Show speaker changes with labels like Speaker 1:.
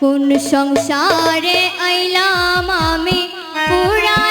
Speaker 1: কোন সংসারে আইলাম আমি পুরা